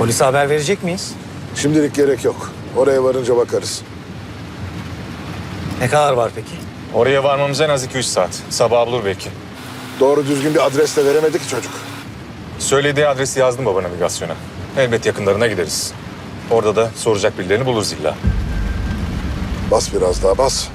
Polise haber verecek miyiz? Şimdilik gerek yok. Oraya varınca bakarız. Ne kadar var peki? Oraya varmamız en az 2-3 saat. Sabah bulur belki. Doğru düzgün bir adres de veremedi ki çocuk. Söylediği adresi yazdım baba navigasyona. Elbet yakınlarına gideriz. Orada da soracak birilerini buluruz illa. Bas biraz daha bas.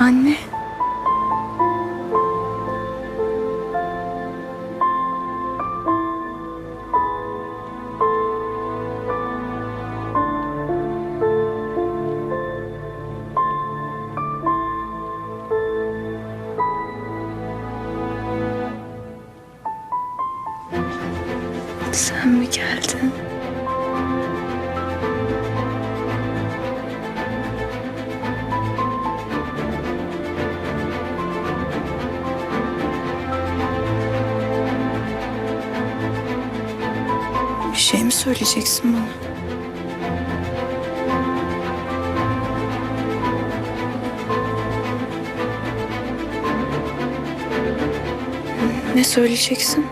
Anne. Sen mi geldin? Mi söyleyeceksin bana? Ne söyleyeceksin?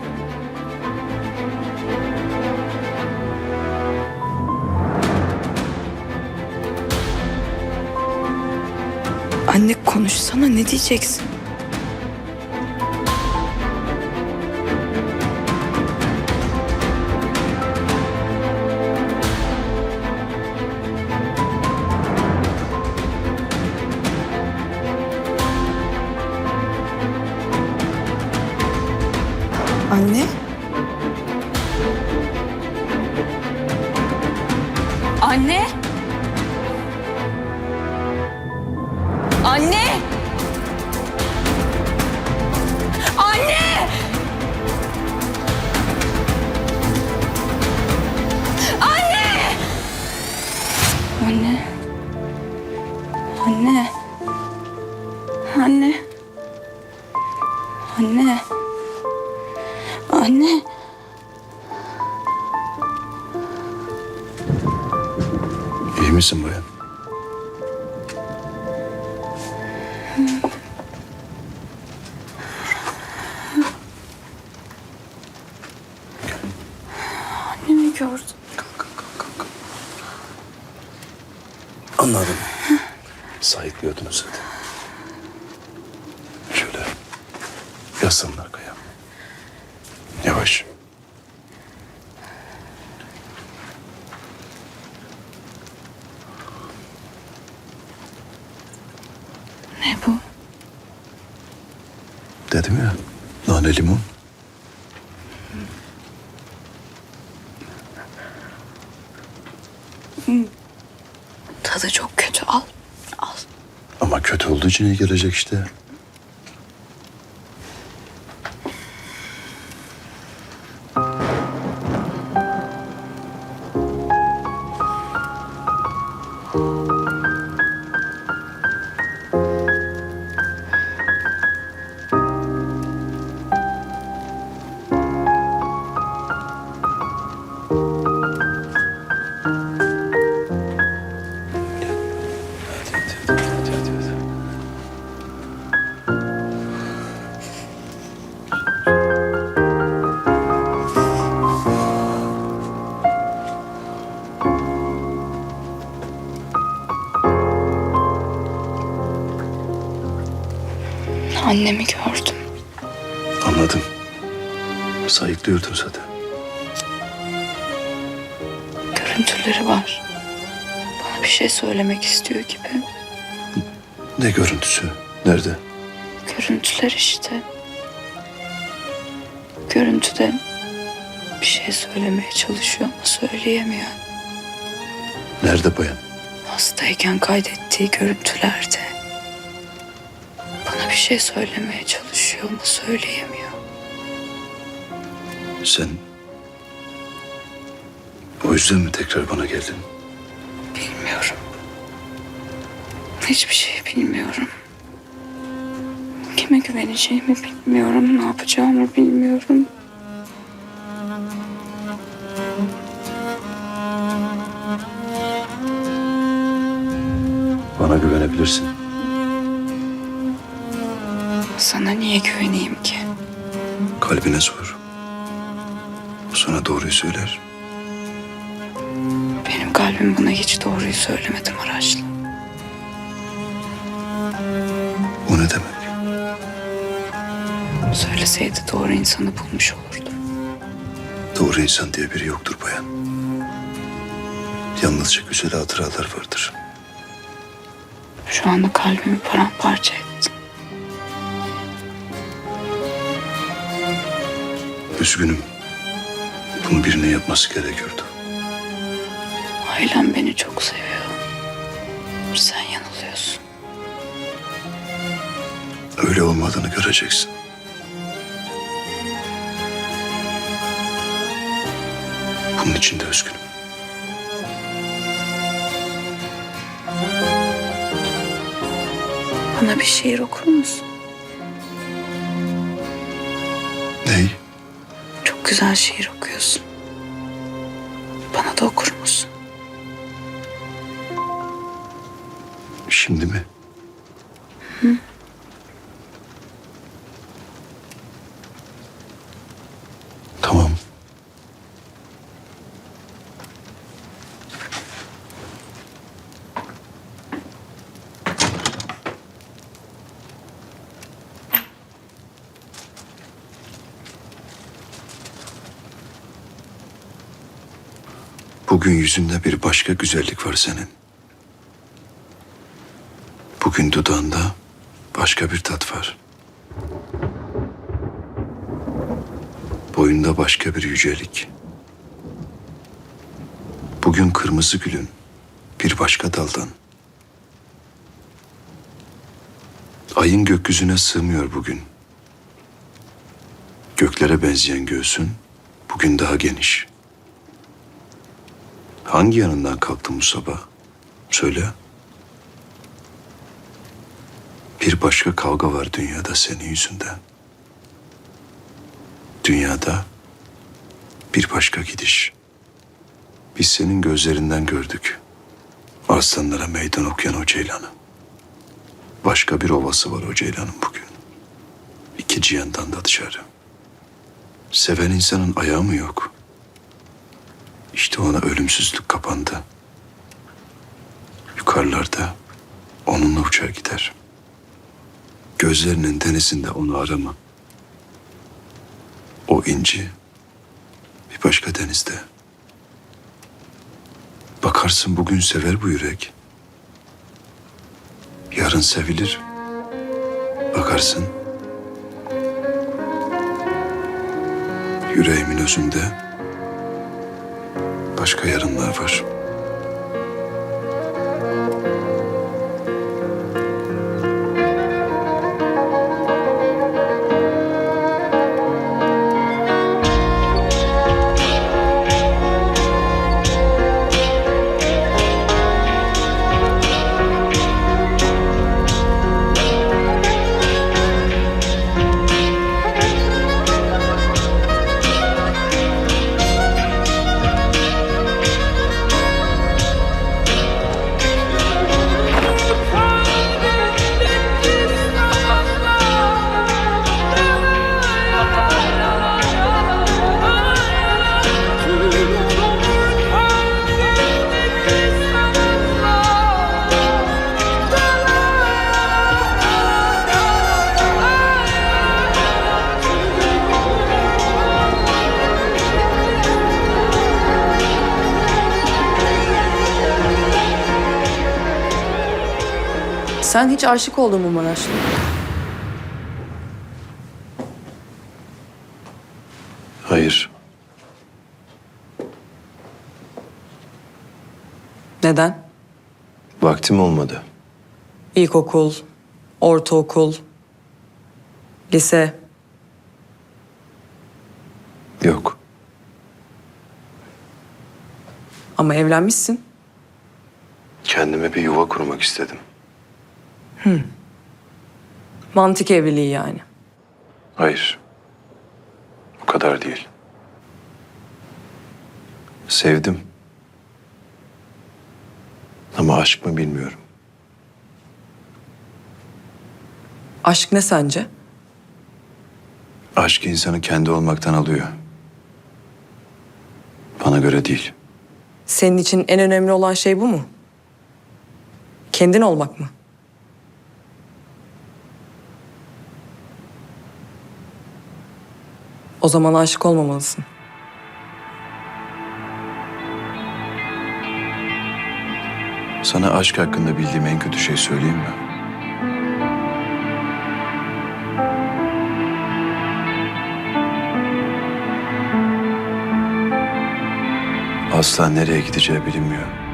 Anne konuşsana ne diyeceksin? Anne! Anne! Anne! Anne. Anne. Anne. Anne. Anne. İyi misin bayan? Gördüm. Anladım. Gördünüz hadi. Şöyle yaslanın arkaya. Yavaş. Ne bu? Dedim ya nane limon. Tadı çok kötü. Al. Al. Ama kötü olduğu için iyi gelecek işte. Annemi gördüm. Anladım. Sayıklıyordun zaten. Görüntüleri var. Bana bir şey söylemek istiyor gibi. Ne görüntüsü? Nerede? Görüntüler işte. Görüntüde bir şey söylemeye çalışıyor ama söyleyemiyor. Nerede bayan? Hastayken kaydettiği görüntülerde. Bir şey söylemeye çalışıyor ama söyleyemiyor. Sen... O yüzden mi tekrar bana geldin? Bilmiyorum. Hiçbir şey bilmiyorum. Kime güveneceğimi bilmiyorum. Ne yapacağımı bilmiyorum. Bana güvenebilirsin. Sana niye güveneyim ki? Kalbine sor. O sana doğruyu söyler. Benim kalbim bana hiç doğruyu söylemedi Maraşlı. O ne demek? Söyleseydi doğru insanı bulmuş olurdum. Doğru insan diye biri yoktur bayan. Yalnızca güzel hatıralar vardır. Şu anda kalbimi paramparça ettin. Üzgünüm. Bunu birine yapması gerekiyordu. Ailem beni çok seviyor. Sen yanılıyorsun. Öyle olmadığını göreceksin. Bunun için de üzgünüm. Bana bir şiir okur musun? Ney? Güzel şiir okuyorsun. Bana da okur musun? Şimdi mi? Bugün yüzünde bir başka güzellik var senin. Bugün dudağında başka bir tat var. Boyunda başka bir yücelik. Bugün kırmızı gülün bir başka daldan. Ayın gökyüzüne sığmıyor bugün. Göklere benzeyen göğsün bugün daha geniş. Hangi yanından kalktın bu sabah? Söyle. Bir başka kavga var dünyada senin yüzünden. Dünyada bir başka gidiş. Biz senin gözlerinden gördük. Arslanlara meydan okuyan o ceylanı. Başka bir ovası var o ceylanın bugün. İki cihandan da dışarı. Seven insanın ayağı mı yok? İşte ona ölümsüzlük kapandı. Yukarılarda onunla uçar gider. Gözlerinin denizinde onu arama. O inci bir başka denizde. Bakarsın bugün sever bu yürek. Yarın sevilir. Bakarsın. Yüreğimin özünde başka yarınlar var. Sen hiç aşık oldun mu Maraşlı? Hayır. Neden? Vaktim olmadı. İlkokul, ortaokul, Lise. Yok. Ama evlenmişsin. Kendime bir yuva kurmak istedim. Mantık evliliği yani. Hayır. O kadar değil. Sevdim. Ama aşk mı bilmiyorum. Aşk ne sence? Aşk insanı kendi olmaktan alıyor. Bana göre değil. Senin için en önemli olan şey bu mu? Kendin olmak mı? O zaman aşık olmamalısın. Sana aşk hakkında bildiğim en kötü şey söyleyeyim mi? Asla nereye gideceği bilinmiyor.